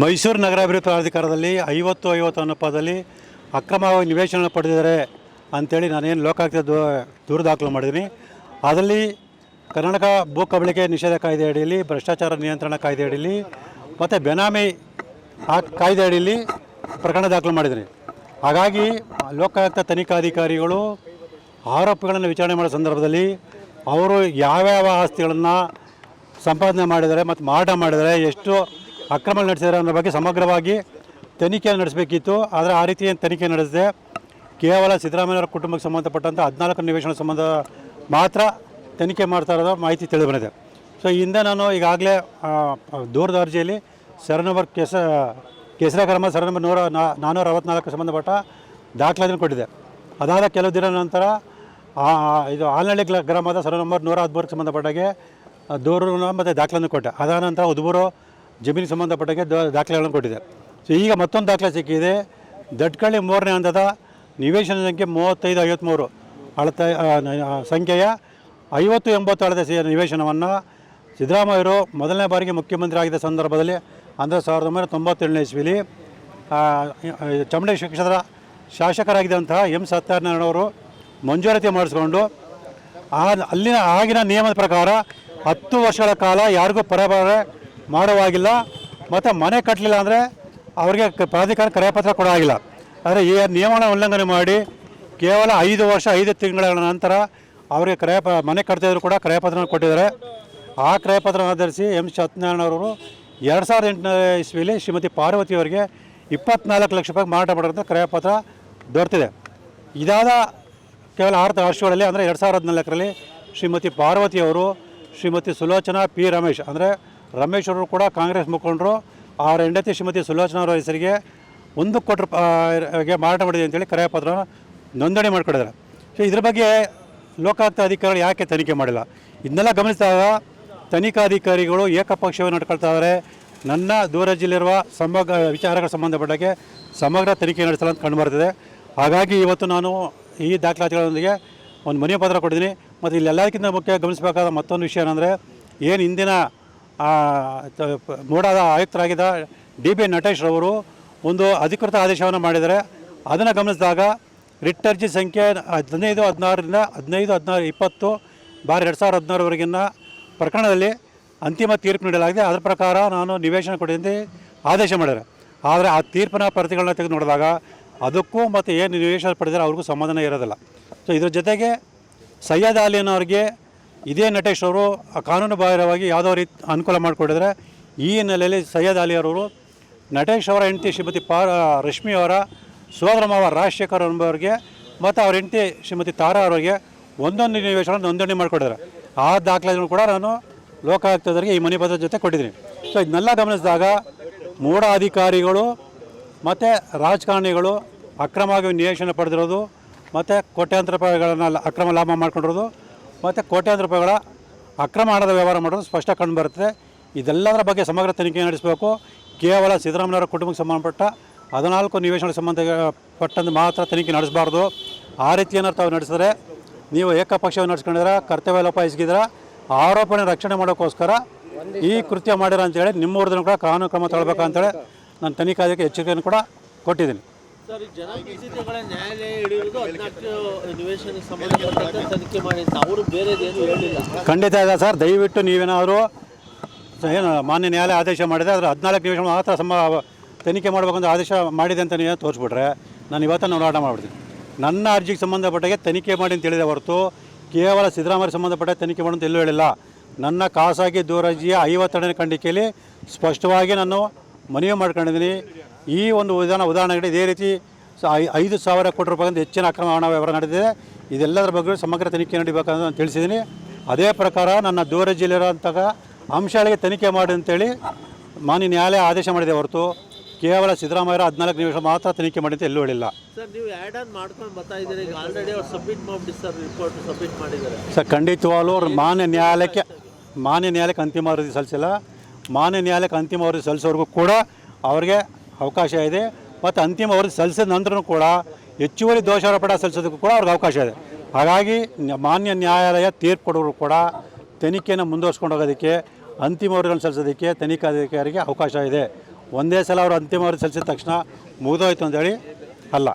ಮೈಸೂರು ನಗರಾಭಿವೃದ್ಧಿ ಪ್ರಾಧಿಕಾರದಲ್ಲಿ ಐವತ್ತು ಐವತ್ತು ಅನುಪಾತದಲ್ಲಿ ಅಕ್ರಮವಾಗಿ ನಿವೇಶನ ಪಡೆದಿದ್ದಾರೆ ಅಂಥೇಳಿ ನಾನೇನು ಲೋಕಾಯುಕ್ತ ದೂ, ದೂರು ದಾಖಲು ಮಾಡಿದ್ದೀನಿ. ಅದರಲ್ಲಿ ಕರ್ನಾಟಕ ಭೂ ಕಬಳಿಕೆ ನಿಷೇಧ ಕಾಯ್ದೆ ಅಡಿಯಲ್ಲಿ, ಭ್ರಷ್ಟಾಚಾರ ನಿಯಂತ್ರಣ ಕಾಯ್ದೆ ಅಡಿಯಲ್ಲಿ ಮತ್ತು ಬೆನಾಮಿ ಆ ಕಾಯ್ದೆ ಅಡಿಯಲ್ಲಿ ಪ್ರಕರಣ ದಾಖಲು ಮಾಡಿದ್ದೀನಿ. ಹಾಗಾಗಿ ಲೋಕಾಯುಕ್ತ ತನಿಖಾಧಿಕಾರಿಗಳು ಆರೋಪಿಗಳನ್ನು ವಿಚಾರಣೆ ಮಾಡೋ ಸಂದರ್ಭದಲ್ಲಿ ಅವರು ಯಾವ್ಯಾವ ಆಸ್ತಿಗಳನ್ನು ಸಂಪಾದನೆ ಮಾಡಿದ್ದಾರೆ ಮತ್ತು ಮಾರಾಟ ಮಾಡಿದರೆ ಎಷ್ಟು ಅಕ್ರಮ ನಡೆಸಿದ್ದಾರೆ ಅನ್ನೋ ಬಗ್ಗೆ ಸಮಗ್ರವಾಗಿ ತನಿಖೆ ನಡೆಸಬೇಕಿತ್ತು. ಆದರೆ ಆ ರೀತಿ ಏನು ತನಿಖೆ ನಡೆಸದೆ ಕೇವಲ ಸಿದ್ದರಾಮಯ್ಯವರ ಕುಟುಂಬಕ್ಕೆ ಸಂಬಂಧಪಟ್ಟಂಥ ಹದಿನಾಲ್ಕು ನಿವೇಶನ ಸಂಬಂಧ ಮಾತ್ರ ತನಿಖೆ ಮಾಡ್ತಾ ಇರೋದು ಮಾಹಿತಿ ತಿಳಿದು ಬಂದಿದೆ ಸೊ ಹಿಂದೆ ನಾನು ಈಗಾಗಲೇ ದೂರದ ಅರ್ಜಿಯಲ್ಲಿ ಸರ್ ನಂಬರ್ ಕೆಸ ಕೆಸರ ಕ್ರಮ ಸರ್ ನಂಬರ್ ನೂರ ನಾನ್ನೂರ ಅರವತ್ನಾಲ್ಕು ಸಂಬಂಧಪಟ್ಟ ದಾಖಲಾತಿನ ಕೊಟ್ಟಿದೆ. ಅದಾದ ಕೆಲವು ದಿನ ನಂತರ ಇದು ಆಲ್ನಳ್ಳಿ ಗ್ರಾಮದ ಸರ್ ನಂಬರ್ ನೂರ ಹದಿಮೂರಕ್ಕೆ ಸಂಬಂಧಪಟ್ಟಾಗೆ ದೂರ ಮತ್ತು ದಾಖಲಾತಿನ ಕೊಟ್ಟೆ. ಅದಾದ ನಂತರ ಉದುಬೂರು ಜಮೀನಿಗೆ ಸಂಬಂಧಪಟ್ಟಂಗೆ ದಾಖಲೆಗಳನ್ನು ಕೊಟ್ಟಿದೆ. ಸೊ ಈಗ ಮತ್ತೊಂದು ದಾಖಲೆ ಸಿಕ್ಕಿದೆ. ದಟ್ಕಳ್ಳಿ ಮೂರನೇ ಹಂತದ ನಿವೇಶನ ಸಂಖ್ಯೆ ಮೂವತ್ತೈದು ಐವತ್ತ್ಮೂರು ಅಳತೆ ಸಂಖ್ಯೆಯ ಐವತ್ತು, ಎಂಬತ್ತು ಅಳತೆ ನಿವೇಶನವನ್ನು ಸಿದ್ದರಾಮಯ್ಯರು ಮೊದಲನೇ ಬಾರಿಗೆ ಮುಖ್ಯಮಂತ್ರಿ ಆಗಿದ್ದ ಸಂದರ್ಭದಲ್ಲಿ ಅಂದರೆ ಸಾವಿರದ ಒಂಬೈನೂರ ತೊಂಬತ್ತೇಳನೇ ಇಸ್ವಿಲಿ ಚಾಮುಂಡೇಶ್ವರಿ ಕ್ಷೇತ್ರ ಶಾಸಕರಾಗಿದ್ದಂತಹ ಎಂ. ಸತ್ಯನಾರಾಯಣವರು ಮಂಜೂರಾತಿ ಮಾಡಿಸ್ಕೊಂಡು, ಆ, ಅಲ್ಲಿನ ಆಗಿನ ನಿಯಮದ ಪ್ರಕಾರ ಹತ್ತು ವರ್ಷಗಳ ಕಾಲ ಯಾರಿಗೂ ಪರಭಾರ ಮಾಡುವಾಗಿಲ್ಲ. ಮತ್ತು ಮನೆ ಕಟ್ಟಲಿಲ್ಲ ಅಂದರೆ ಅವರಿಗೆ ಪ್ರಾಧಿಕಾರ ಕರೆಪತ್ರ ಕೊಡೋವಾಗಿಲ್ಲ ಆದರೆ ಈ ನಿಯಮನ ಉಲ್ಲಂಘನೆ ಮಾಡಿ ಕೇವಲ ಐದು ವರ್ಷ, ಐದು ತಿಂಗಳ ನಂತರ ಅವರಿಗೆ ಕ್ರಯ ಪ ಮನೆ ಕಟ್ತಿದ್ರು ಕೂಡ ಕ್ರಯಪತ್ರ ಕೊಟ್ಟಿದ್ದಾರೆ. ಆ ಕ್ರಯಪತ್ರ ಆಧರಿಸಿ ಎಂ ಸತ್ಯನಾರಾಯಣವರು ಎರಡು ಸಾವಿರದ ಎಂಟನೇ ಇಸ್ವಿಯಲ್ಲಿ ಶ್ರೀಮತಿ ಪಾರ್ವತಿ ಅವರಿಗೆ ಇಪ್ಪತ್ನಾಲ್ಕು ಲಕ್ಷ ರೂಪಾಯಿ ಮಾರಾಟ ಮಾಡೋಂಥ ಕ್ರಯಪತ್ರ ದೊರೆತಿದೆ. ಇದಾದ ಕೇವಲ ಆರು ವರ್ಷಗಳಲ್ಲಿ ಅಂದರೆ ಎರಡು ಸಾವಿರದ ಹದಿನಾಲ್ಕರಲ್ಲಿ ಶ್ರೀಮತಿ ಪಾರ್ವತಿ ಅವರು ಶ್ರೀಮತಿ ಸುಲೋಚನಾ ಪಿ ರಮೇಶ್ ಅಂದರೆ ರಮೇಶ್ ಕೂಡ ಕಾಂಗ್ರೆಸ್ ಮುಖಂಡರು, ಅವರ ಹೆಂಡತಿ ಶ್ರೀಮತಿ ಸುಲೋಚನಾ ಅವರ ಹೆಸರಿಗೆ ಒಂದು ಕೋಟಿ ರೂಪಾಯಿಗೆ ಮಾರಾಟ ಮಾಡಿದೆ ಅಂತೇಳಿ ಕ್ರಯಪತ್ರ ನೋಂದಣಿ ಮಾಡಿಕೊಂಡಿದ್ದಾರೆ ಸೊ, ಇದ್ರ ಬಗ್ಗೆ ಲೋಕಾಯುಕ್ತ ಅಧಿಕಾರಿಗಳು ಯಾಕೆ ತನಿಖೆ ಮಾಡಿಲ್ಲ? ಇದನ್ನೆಲ್ಲ ಗಮನಿಸಿದಾಗ ತನಿಖಾಧಿಕಾರಿಗಳು ಏಕಪಕ್ಷವಾಗಿ ನಡ್ಕೊಳ್ತಾ ಇದ್ದಾರೆ ನನ್ನ ದೂರ ಜಿಲ್ಲೆಯಿರುವ ಸಮಗ್ರ ವಿಚಾರಗಳ ಸಂಬಂಧಪಟ್ಟಾಗೆ ಸಮಗ್ರ ತನಿಖೆ ನಡೆಸಲು ಅಂತ ಕಂಡುಬರ್ತಿದೆ ಹಾಗಾಗಿ ಇವತ್ತು ನಾನು ಈ ದಾಖಲಾತಿಗಳೊಂದಿಗೆ ಒಂದು ಮನೆ ಪತ್ರ ಕೊಟ್ಟಿದ್ದೀನಿ. ಮತ್ತು ಇಲ್ಲೆಲ್ಲದಕ್ಕಿಂತ ಮುಖ್ಯ ಗಮನಿಸಬೇಕಾದ ಮತ್ತೊಂದು ವಿಷಯ ಏನಂದರೆ, ಏನು ಇಂದಿನ ಮೂಡಾದ ಆಯುಕ್ತರಾಗಿದ್ದ ಡಿ ಬಿ ನಟೇಶ್ ರವರು ಒಂದು ಅಧಿಕೃತ ಆದೇಶವನ್ನು ಮಾಡಿದ್ದಾರೆ. ಅದನ್ನು ಗಮನಿಸಿದಾಗ ರಿಟ್ ಅರ್ಜಿ ಸಂಖ್ಯೆ ಹದಿನೈದು, ಹದಿನಾರರಿಂದ ಹದಿನೈದು, ಹದಿನಾರು, ಇಪ್ಪತ್ತು, ಬಾರಿ ಎರಡು ಸಾವಿರದ ಹದಿನಾರವರೆಗಿನ ಪ್ರಕರಣದಲ್ಲಿ ಅಂತಿಮ ತೀರ್ಪು ನೀಡಲಾಗಿದೆ. ಅದರ ಪ್ರಕಾರ ನಾನು ನಿವೇಶನ ಕೊಡಿದಂತೆ ಆದೇಶ ಮಾಡಿದ್ದಾರೆ ಆದರೆ ಆ ತೀರ್ಪಿನ ಪ್ರತಿಗಳನ್ನ ತೆಗೆದು ನೋಡಿದಾಗ ಅದಕ್ಕೂ ಮತ್ತು ಏನು ನಿವೇಶನ ಪಡೆದರೆ ಅವ್ರಿಗೂ ಸಮಾಧಾನ ಇರೋದಿಲ್ಲ. ಸೊ ಇದ್ರ ಜೊತೆಗೆ ಸಯ್ಯದ್ ಅಲಿಯನ್ನವ್ರಿಗೆ ಇದೇ ನಟೇಶ್ ಅವರು ಕಾನೂನು ಬಾಹಿರವಾಗಿ ಯಾವುದೋ ರೀತಿ ಅನುಕೂಲ ಮಾಡಿಕೊಟ್ಟಿದ್ರೆ ಈ ಹಿನ್ನೆಲೆಯಲ್ಲಿ ಸೈಯದ್ ಅಲಿ ಅವರು ನಟೇಶ್ ಅವರ ಹೆಂಡತಿ ಶ್ರೀಮತಿ ಪಾ ರಶ್ಮಿ ಅವರ ಸೋದರ ಮಾವ ರಾಜಶೇಖರ್ ಎಂಬವರಿಗೆ ಮತ್ತು ಅವ್ರ ಹೆಂಡತಿ ಶ್ರೀಮತಿ ತಾರಾ ಅವರಿಗೆ ಒಂದೊಂದು ನಿವೇಶನ ನೋಂದಣಿ ಮಾಡಿಕೊಟ್ಟಿದ್ದಾರೆ ಆ ದಾಖಲೆಗಳನ್ನು ಕೂಡ ನಾನು ಲೋಕಾಯುಕ್ತದವರಿಗೆ ಈ ಮನೆ ಪತ್ರದ ಜೊತೆ ಕೊಟ್ಟಿದ್ದೀನಿ. ಸೊ ಇದನ್ನೆಲ್ಲ ಗಮನಿಸಿದಾಗ ಮೂಡ ಅಧಿಕಾರಿಗಳು ಮತ್ತು ರಾಜಕಾರಣಿಗಳು ಅಕ್ರಮವಾಗಿ ನಿವೇಶನ ಪಡೆದಿರೋದು ಮತ್ತು ಕೋಟ್ಯಾಂತರ ರೂಪಾಯಿಗಳನ್ನು ಅಕ್ರಮ ಲಾಭ ಮಾಡ್ಕೊಂಡಿರೋದು ಮತ್ತು ಕೋಟ್ಯಾಂತರ ರೂಪಾಯಿಗಳ ಅಕ್ರಮ ಹಣದ ವ್ಯವಹಾರ ಮಾಡೋದು ಸ್ಪಷ್ಟ ಕಂಡುಬರುತ್ತೆ ಇದೆಲ್ಲದರ ಬಗ್ಗೆ ಸಮಗ್ರ ತನಿಖೆ ನಡೆಸಬೇಕು. ಕೇವಲ ಸಿದ್ದರಾಮಯ್ಯವರ ಕುಟುಂಬಕ್ಕೆ ಸಂಬಂಧಪಟ್ಟ ಹದಿನಾಲ್ಕು ನಿವೇಶನಗಳಿಗೆ ಸಂಬಂಧಪಟ್ಟಂತೆ ಮಾತ್ರ ತನಿಖೆ ನಡೆಸಬಾರ್ದು. ಆ ರೀತಿ ಏನಾರು ತಾವು ನಡೆಸಿದ್ರೆ ನೀವು ಏಕಪಕ್ಷವನ್ನು ನಡೆಸ್ಕೊಂಡಿದ್ರೆ ಕರ್ತವ್ಯ ಲೋಪ ಇಸ್ಗಿದ್ರೆ ಆರೋಪಣೆ ರಕ್ಷಣೆ ಮಾಡೋಕ್ಕೋಸ್ಕರ ಈ ಕೃತ್ಯ ಮಾಡಿರ ಅಂತೇಳಿ ನಿಮ್ಮ ಊರ್ದನ್ನು ಕೂಡ ಕಾನೂನು ಕ್ರಮ ತಗೊಳ್ಬೇಕಂತೇಳಿ ನಾನು ತನಿಖಾಧಿಕಾರಿ ಎಚ್ಚರಿಕೆಯನ್ನು ಕೂಡ ಕೊಟ್ಟಿದ್ದೀನಿ. ಖಂಡಿತ ಇದೆ ಸರ್. ದಯವಿಟ್ಟು ನೀವೇನಾದರೂ ಏನು ಮಾನ್ಯ ನ್ಯಾಯಾಲಯ ಆದೇಶ ಮಾಡಿದೆ ಅದರ ಹದಿನಾಲ್ಕು ನಿಮಿಷ ಮಾತ್ರ ಸಮ ತನಿಖೆ ಮಾಡಬೇಕಂತ ಆದೇಶ ಮಾಡಿದೆ ಅಂತ ನೀವು ತೋರಿಸ್ಬಿಟ್ರೆ ನಾನು ಇವತ್ತು ಹೋರಾಟ ಮಾಡಿಬಿಡ್ತೀನಿ. ನನ್ನ ಅರ್ಜಿಗೆ ಸಂಬಂಧಪಟ್ಟಾಗೆ ತನಿಖೆ ಮಾಡಿ ಅಂತ ಹೇಳಿದೆ ಹೊರತು ಕೇವಲ ಸಿದ್ದರಾಮಯ್ಯ ಸಂಬಂಧಪಟ್ಟ ತನಿಖೆ ಮಾಡು ಅಂತ ಎಲ್ಲೂ ಹೇಳಿಲ್ಲ. ನನ್ನ ಖಾಸಗಿ ದೂರಜಿಯ ಐವತ್ತೆರಡನೇ ಖಂಡಿಕೆಯಲ್ಲಿ ಸ್ಪಷ್ಟವಾಗಿ ನಾನು ಮನವಿ ಮಾಡ್ಕೊಂಡಿದ್ದೀನಿ. ಈ ಒಂದು ವಿಧಾನ ಉದಾಹರಣೆಗೆ ಇದೇ ರೀತಿ ಐದು ಸಾವಿರ ಕೋಟಿ ರೂಪಾಯಿಂದ ಹೆಚ್ಚಿನ ಅಕ್ರಮ ಹಣ ವ್ಯವಹಾರ ನಡೆದಿದೆ. ಇದೆಲ್ಲದರ ಬಗ್ಗೆ ಸಮಗ್ರ ತನಿಖೆ ನಡೀಬೇಕಂತ ನಾನು ತಿಳಿಸಿದ್ದೀನಿ. ಅದೇ ಪ್ರಕಾರ ನನ್ನ ದೂರ ಜಿಲ್ಲೆಯಿರೋಂತಹ ಅಂಶಗಳಿಗೆ ತನಿಖೆ ಮಾಡಿ ಅಂತೇಳಿ ಮಾನ್ಯ ನ್ಯಾಯಾಲಯ ಆದೇಶ ಮಾಡಿದೆ ಹೊರತು ಕೇವಲ ಸಿದ್ದರಾಮಯ್ಯರ ಹದಿನಾಲ್ಕು ನಿಮಿಷ ಮಾತ್ರ ತನಿಖೆ ಮಾಡಿ ಅಂತ ಎಲ್ಲೂ ಹೇಳಿಲ್ಲ. ಸರ್ ನೀವು ಆ್ಯಡ್ ಆನ್ ಮಾಡ್ಕೊಂಡು ಬರ್ತಾ ಇದ್ದೀರಿ. ಈಗ ಆಲ್ರೆಡಿ ಅವ್ರು ಸಬ್ಮಿಟ್ ಸರ್ ರಿಪೋರ್ಟ್ ಸಬ್ಮಿಟ್ ಮಾಡಿದ್ದಾರೆ. ಸರ್ ಖಂಡಿತವಾಗ್ಲೂ ಅವ್ರು ಮಾನ್ಯ ನ್ಯಾಯಾಲಯಕ್ಕೆ ಮಾನ್ಯ ನ್ಯಾಯಾಲಯಕ್ಕೆ ಅಂತಿಮ ವರದಿ ಸಲ್ಲಿಸಿಲ್ಲ. ಮಾನ್ಯ ನ್ಯಾಯಾಲಯಕ್ಕೆ ಅಂತಿಮ ವರದಿ ಸಲ್ಲಿಸೋವರೆಗೂ ಕೂಡ ಅವರಿಗೆ ಅವಕಾಶ ಇದೆ. ಮತ್ತು ಅಂತಿಮ ವರದಿ ಸಲ್ಲಿಸಿದ ನಂತರನೂ ಕೂಡ ಹೆಚ್ಚುವರಿ ದೋಷಾರೋಪಣ ಸಲ್ಲಿಸೋದಕ್ಕೂ ಕೂಡ ಅವ್ರಿಗೆ ಅವಕಾಶ ಇದೆ. ಹಾಗಾಗಿ ಮಾನ್ಯ ನ್ಯಾಯಾಲಯ ತೀರ್ಪು ಕೊಡೋರು ಕೂಡ ತನಿಖೆಯನ್ನು ಮುಂದುವರ್ಸ್ಕೊಂಡು ಹೋಗೋದಕ್ಕೆ, ಅಂತಿಮ ವರದಿಗಳನ್ನು ಸಲ್ಲಿಸೋದಕ್ಕೆ ತನಿಖಾಧಿಕಾರಿಗೆ ಅವಕಾಶ ಇದೆ. ಒಂದೇ ಸಲ ಅವರು ಅಂತಿಮ ವರದಿ ಸಲ್ಲಿಸಿದ ತಕ್ಷಣ ಮುಗಿದೋಯ್ತು ಅಂತೇಳಿ ಅಲ್ಲ.